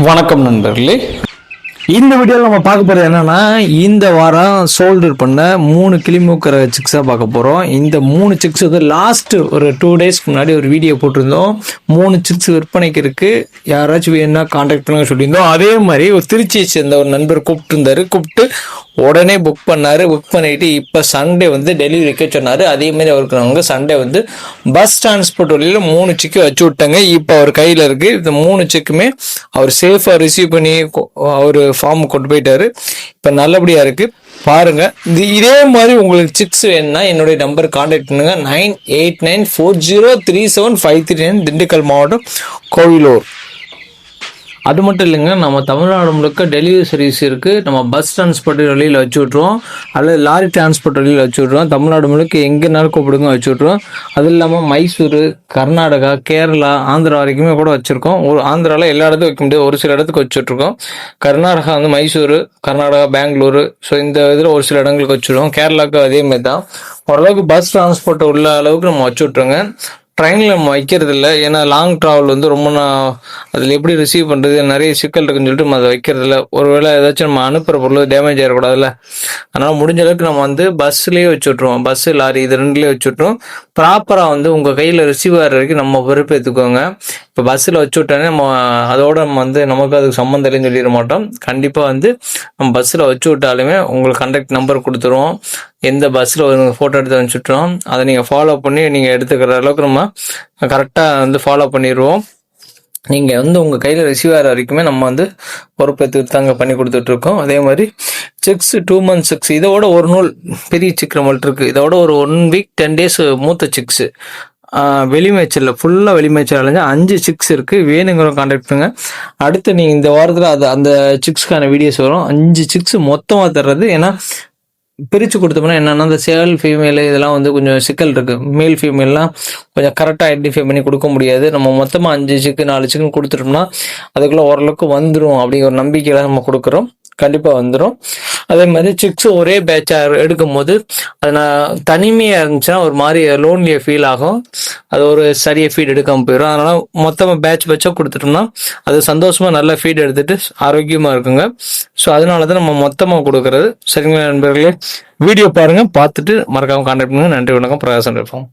வணக்கம் நண்பர்களே. இந்த வீடியோவில் நம்ம பார்க்க போகிறது என்னென்னா இந்த வாரம் சோல்டர் பண்ண மூணு கிளிமூக்கிற சிக்ஸாக பார்க்க போகிறோம் இந்த மூணு சிக்ஸ் வந்து லாஸ்ட்டு ஒரு டூ டேஸ்க்கு முன்னாடி ஒரு வீடியோ போட்டிருந்தோம். மூணு சிக்ஸ் விற்பனைக்கு இருக்குது யாராச்சும் வேணும்னா காண்டாக்ட் பண்ணுங்க சொல்லியிருந்தோம். அதே மாதிரி ஒரு திருச்சியை சேர்ந்த ஒரு நண்பர் கூப்பிட்டுருந்தாரு. கூப்பிட்டு உடனே புக் பண்ணார். புக் பண்ணிட்டு இப்போ சண்டே வந்து டெலிவரி வைக்க சொன்னார். அதே அவருக்கு நாங்கள் சண்டே வந்து பஸ் டிரான்ஸ்போர்ட் வழியில் மூணு செக்கு வச்சு விட்டாங்க. இப்போ அவர் கையில் இருக்குது இந்த மூணு செக்குமே அவர் சேஃபாக ரிசீவ் பண்ணி அவர் ஃபார்ம் கொண்டு போயிட்டாரு. இப்போ நல்லபடியாக இருக்குது பாருங்க. இதே மாதிரி உங்களுக்கு சிக்ஸ் வேணும்னா என்னுடைய நம்பர் கான்டாக்ட் பண்ணுங்க. Nine eight nine four zero three seven five three nine Dindigul மாவட்டம் கோவிலூர் அது மட்டும் இல்லைங்க நம்ம தமிழ்நாடு முழுக்க டெலிவரி சர்வீஸ் இருக்குது நம்ம பஸ் டிரான்ஸ்போர்ட் வழியில் வச்சு விட்ருவோம் அல்லது லாரி டிரான்ஸ்போர்ட் வழியில் வச்சு விட்ருவோம் தமிழ்நாடு முழுக்க எங்கேனாலும் கூப்பிடுங்க வச்சு விட்ருவோம் அது இல்லாமல் மைசூர் கர்நாடகா கேரளா ஆந்திரா வரைக்குமே கூட வச்சுருக்கோம். ஒரு ஆந்திராவில் எல்லா இடத்துக்கும் வைக்க முடியாது. ஒரு சில இடத்துக்கு வச்சுட்ருக்கோம் கர்நாடகா வந்து மைசூர் கர்நாடகா பெங்களூரு. ஸோ இந்த இதில் ஒரு சில இடங்களுக்கு வச்சுருவோம் கேரளாவுக்கு அதேமாதிரி தான் ஓரளவுக்கு பஸ் டிரான்ஸ்போர்ட் உள்ள அளவுக்கு நம்ம வச்சு விட்ருங்க ட்ரெயினில் நம்ம வைக்கிறது இல்லை ஏன்னா லாங் ட்ராவல் வந்து ரொம்ப நான் அதில் எப்படி ரிசீவ் பண்ணுறது நிறைய சிக்கல் இருக்குன்னு சொல்லிட்டு நம்ம அதை வைக்கிறது இல்லை ஒருவேளை ஏதாச்சும் நம்ம அனுப்புகிற பொருள் டேமேஜ் ஆகிடக்கூடாதுல்ல அதனால் முடிஞ்ச அளவுக்கு நம்ம வந்து பஸ்லேயே வச்சு விட்ருவோம் பஸ்ஸு லாரி இது ரெண்டுலேயே வச்சு விட்ருவோம் ப்ராப்பராக வந்து உங்கள் கையில் ரிசீவ் ஆகிற வரைக்கும் நம்ம பொறுப்பு எடுத்துக்கோங்க இப்போ பஸ்ஸில் வச்சு விட்டோன்னே நம்ம அதோட நம்ம வந்து நமக்கு அதுக்கு சம்மந்தம் இல்லைன்னு சொல்லிட மாட்டோம். கண்டிப்பாக வந்து நம்ம பஸ்ஸில் வச்சு விட்டாலுமே உங்களுக்கு கண்டக்ட் நம்பர் கொடுத்துருவோம். எந்த பஸ்ஸில் ஒரு ஃபோட்டோ எடுத்து அனுப்பிச்சுட்றோம் அதை நீங்கள் ஃபாலோ பண்ணி நீங்கள் எடுத்துக்கிற அளவுக்கு நம்ம கரெக்டாக வந்து ஃபாலோ பண்ணிடுவோம். நீங்கள் வந்து உங்கள் கையில் ரிசீவ் ஆகிற வரைக்குமே நம்ம வந்து பொறுப்பேற்று தாங்க பண்ணி கொடுத்துட்ருக்கோம். அதே மாதிரி செக்ஸ் டூ மந்த்ஸ் செக்ஸ் இதோட ஒரு நூல் பெரிய சிக் நம்மள்ட்ட இருக்குது இதோட ஒரு ஒன் வீக் டென் டேஸ் மூத்த சிக்ஸு வெளிமேய்ச்சலில் ஃபுல்லாக வெளிமேய்ச்சல் அலைஞ்சு அஞ்சு சிக்ஸ் இருக்குது வேணுங்கிறவங்க காண்டாக்ட் பண்ணுங்க. அடுத்து நீங்கள் இந்த வாரத்தில் அது அந்த சிக்ஸ்க்கான வீடியோஸ் வரும். அஞ்சு சிக்ஸ் மொத்தமாக தர்றது. ஏன்னா பிரித்து கொடுத்தோம்னா என்னென்னா இந்த சேல் ஃபீமேல் இதெல்லாம் வந்து கொஞ்சம் சிக்கல் இருக்குது மேல் ஃபீமேல்லாம் கொஞ்சம் கரெக்டாக ஐடென்டிஃபை பண்ணி கொடுக்க முடியாது. நம்ம மொத்தமாக அஞ்சு சிக்கு நாலு சிக்கன் கொடுத்துட்டோம்னா அதுக்குள்ளே ஓரளவுக்கு வந்துடும் அப்படிங்கிற ஒரு நம்பிக்கையெல்லாம் நம்ம கொடுக்குறோம். கண்டிப்பாக வந்துடும் அதே மாதிரி சிக்ஸ் ஒரே பேட்சாக எடுக்கும் போது அது நான் தனிமையாக இருந்துச்சுன்னா ஒரு மாதிரி லோன்லியாக ஃபீல் ஆகும். அது ஒரு சரியாக ஃபீட் எடுக்காமல் போயிடும் அதனால் மொத்தமாக பேட்ச் பேட்சாக கொடுத்துட்டோம்னா அது சந்தோஷமாக நல்லா ஃபீட் எடுத்துட்டு ஆரோக்கியமாக இருக்குங்க. ஸோ அதனால தான் நம்ம மொத்தமாக கொடுக்கறது. சரிங்களா நண்பர்களே வீடியோ பாருங்கள் பார்த்துட்டு மறக்காம கான்டாக்ட் பண்ணுங்கள் நன்றி வணக்கம். பிரகாசம் இருப்போம்